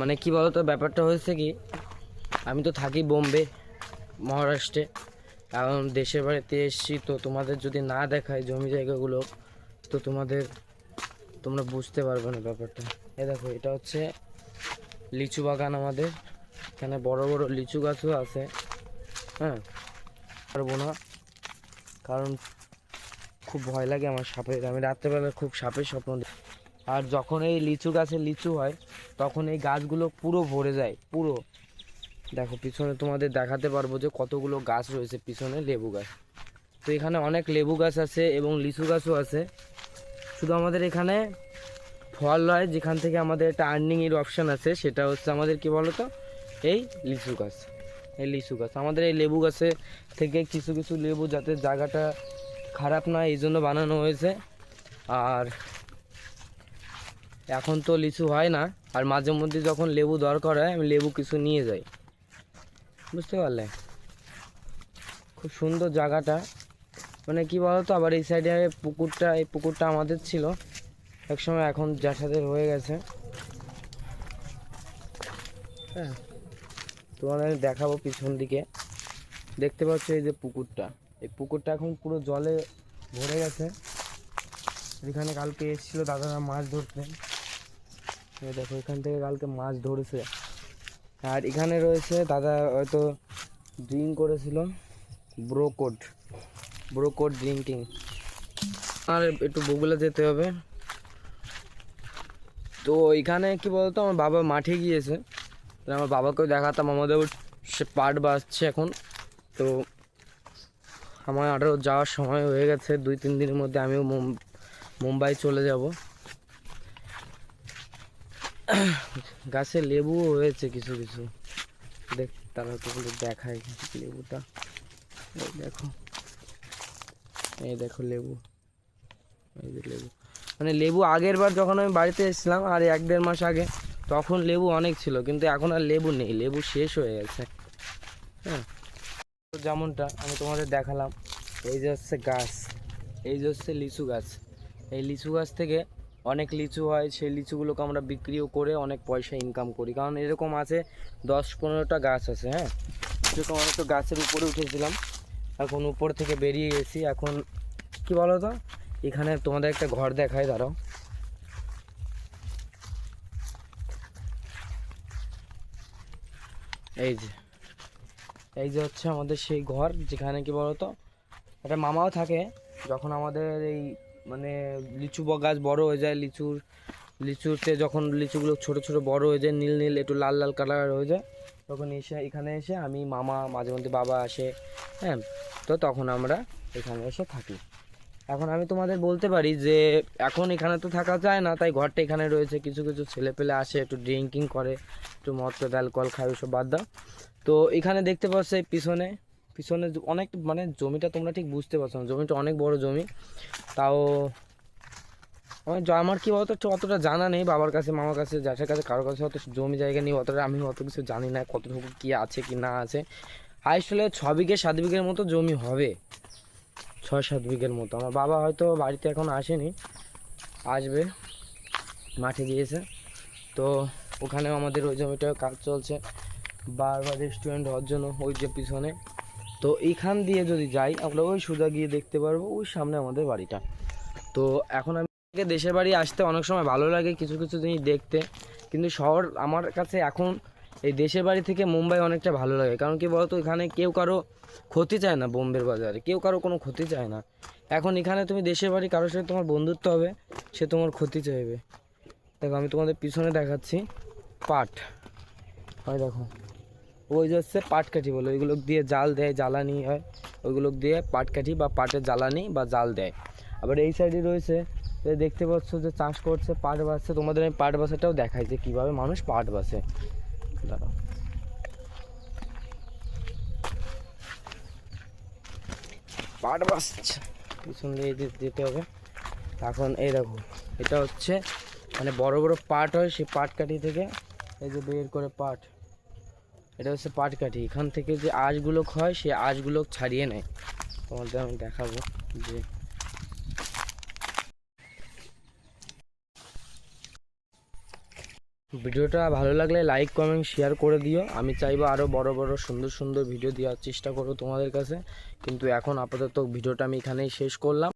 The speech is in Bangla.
মানে কি বলতো, ব্যাপারটা হয়েছে কি, আমি তো থাকি বোম্বে, মহারাষ্ট্রে। কারণ দেশের বাড়িতে এসেছি, তো তোমাদের যদি না দেখায় জমি জায়গাগুলো, তো তোমাদের, তোমরা বুঝতে পারবে না ব্যাপারটা। এ দেখো, এটা হচ্ছে লিচু বাগান আমাদের। এখানে বড় বড় লিচু গাছও আছে হ্যাঁ? পারব না, কারণ খুব ভয় লাগে আমার সাপের। আমি রাত্রেবেলা খুব সাপের স্বপ্ন দেখি। আর যখন এই লিচু গাছে লিচু হয়, তখন এই গাছগুলো পুরো ভরে যায়, পুরো। দেখো, পিছনে তোমাদের দেখাতে পারব যে কতগুলো গাছ রয়েছে পিছনে লেবু গাছ। তো এখানে অনেক লেবু গাছ আছে এবং লিচু গাছও আছে। শুধু আমাদের এখানে ফল হয় যেখান থেকে আমাদের একটা আর্নিংয়ের অপশান আছে, সেটা হচ্ছে আমাদের কি বলতো? এই লিচু গাছ। এই লিচু গাছ। আমাদের এই লেবু গাছে থেকে কিছু কিছু লেবু যাতে জায়গাটা খারাপ না এই জন্য বানানো হয়েছে। আর এখন তো লিচু হয় না, আর মাঝে মধ্যে যখন লেবু দরকার হয়, আমি লেবু কিছু নিয়ে যাই। বুঝতে পারলে? খুব সুন্দর জায়গাটা। মানে কি বলতো, আবার এই সাইডে পুকুরটা, এই পুকুরটা আমাদের ছিল। একসময় এখন জ্যাঠাদের হয়ে গেছে। হ্যাঁ তোমাদের আমি দেখাবো পিছন দিকে। দেখতে পাচ্ছ এই যে পুকুরটা। এই পুকুরটা এখন পুরো জলে ভরে গেছে। এখানে কালকে এসেছিল দাদারা মাছ ধরতেন দেখো, এখান থেকে কালকে মাছ ধরেছে। আর এখানে রয়েছে দাদা হয়তো ড্রিঙ্ক করেছিল ব্রোকোড ব্রোকোড ড্রিঙ্কিং আর একটু বগুলা যেতে হবে। তো এখানে কি বলতো, আমার বাবা মাঠে গিয়েছে। আমার বাবাকেও দেখাতাম আমাদের সে পাট বাজছে এখন। তো আমার আরও যাওয়ার সময় হয়ে গেছে, দুই তিন দিনের মধ্যে আমিও মুম্বাই চলে যাব। গাছে লেবুও হয়েছে কিছু কিছু। দেখ, তারা তো দেখায় লেবুটা। এই দেখো। এই দেখো লেবু। এই যে লেবু। মানে লেবু আগের বার যখন আমি বাড়িতে এসেছিলাম, আর এক দেড় মাস আগে, তখন লেবু অনেক ছিল, কিন্তু এখন আর লেবু নেই। লেবু শেষ হয়ে গেছে। হ্যাঁ। যেমনটা আমি তোমাদের দেখালাম, এই যে হচ্ছে গাছ। এই যে হচ্ছে লিচু গাছ। এই লিচু গাছ থেকে অনেক লিচু হয়, সেই লিচুগুলোকে আমরা বিক্রিও করে অনেক পয়সা ইনকাম করি। কারণ এরকম আছে, দশ পনেরোটা গাছ আছে হ্যাঁ? এরকম অনেক তো গাছের উপরে উঠেছিলাম। এখন উপর থেকে বেরিয়ে গেছি। এখন কি বলো তো এখানে তোমাদের একটা ঘর দেখায় দাঁড়াও। এই যে এই যে হচ্ছে আমাদের সেই ঘর, যেখানে কি বলতো? একটা মামাও থাকে, যখন আমাদের এই মানে লিচু গাছ বড় হয়ে যায়, লিচুর, লিচুতে যখন লিচুগুলো ছোট ছোট বড় হয়ে যায়, নীল নীল, একটু লাল লাল কালার হয়ে যায়, তখন এসে, এখানে এসে আমি মামা, মাঝে মধ্যে বাবা আসে হ্যাঁ তো তখন আমরা এখানে এসে থাকি। এখন আমি তোমাদের বলতে পারি যে, এখন এখানে তো থাকা যায় না, তাই ঘরটা এখানে রয়েছে, কিছু কিছু ছেলে পেলে আসে, একটু ড্রিঙ্কিং করে, একটু মদ অ্যালকোহল খায়, ওসব বাদ দাও। তো এখানে দেখতে পাচ্ছ পিছনে পিছনে অনেক মানে জমিটা তোমরা ঠিক বুঝতে পারছ না। জমিটা অনেক বড় জমি। তাও আমার জ- আমার কি বলতো অতটা জানা নেই বাবার কাছে, মামার কাছে, জ্যাঠার কাছে, কারোর কাছে অত জমি জায়গা নেই, অতটা আমি অত কিছু জানি না, কতটুকু কী আছে কি না আছে। হাইস্ট হলে ছ বিঘে, সাত বিঘের মতো জমি হবে। ছয় সাত বিঘের মতো। আমার বাবা হয়তো বাড়িতে এখন আসেনি, আসবে, মাঠে গিয়েছে। তো ওখানেও আমাদের ওই জমিটাও কাজ চলছে। বারবার রেস্টুরেন্ট হওয়ার জন্য ওই যে পিছনে। তো এইখান দিয়ে যদি যাই, আমরা ওই সোজা গিয়ে দেখতে পারব ওই সামনে আমাদের বাড়িটা। তো এখন আমি দেশের বাড়ি আসতে অনেক সময় ভালো লাগে কিছু কিছু জিনিস দেখতে। কিন্তু শহর আমার কাছে এখন এই দেশের বাড়ি থেকে মুম্বাই অনেকটা ভালো লাগে। কারণ কি বলতো, এখানে কেউ কারও ক্ষতি চায় না বোম্বের বাজারে, কেউ কারও কোনো ক্ষতি চায় না। এখন এখানে তুমি দেশের বাড়ি, কারোর সাথে তোমার বন্ধুত্ব হবে, সে তোমার ক্ষতি চাইবে। দেখো, আমি তোমাদের পিছনে দেখাচ্ছি পাট। হয় দেখো। ওই যে হচ্ছে পাটকাঠি বলে, ওইগুলো দিয়ে জাল দেয়, জ্বালানি হয়। ওইগুলো দিয়ে পাটকাঠি বা পাটের জ্বালানি বা জাল দেয়। আবার এই সাইডে রয়েছে দেখতে পাচ্ছ যে চাষ করছে পাট বাসছে তোমাদের আমি পাট বাসাটাও দেখাই যে কীভাবে মানুষ পাট বাসে। দাঁড়াও। পাট বাসছে পিছন দিয়ে যেতে হবে। এখন এই দেখো, এটা হচ্ছে মানে বড় বড় পাট হয় সেই পাট কাঠি থেকে। এই যে বের করে পাট। এটা হচ্ছে পাট কাঠি এখান থেকে যে আঁশগুলো হয় সেই আঁশগুলো ছাড়িয়ে নেয়। তোমাদের আমি দেখাবো যে ভিডিওটা ভালো লাগলে লাইক, কমেন্ট, শেয়ার করে দিও। আমি চাইব আরও বড় বড়, সুন্দর সুন্দর ভিডিও দেওয়ার চেষ্টা করব তোমাদের কাছে। কিন্তু এখন আপাতত ভিডিওটা আমি এখানেই শেষ করলাম।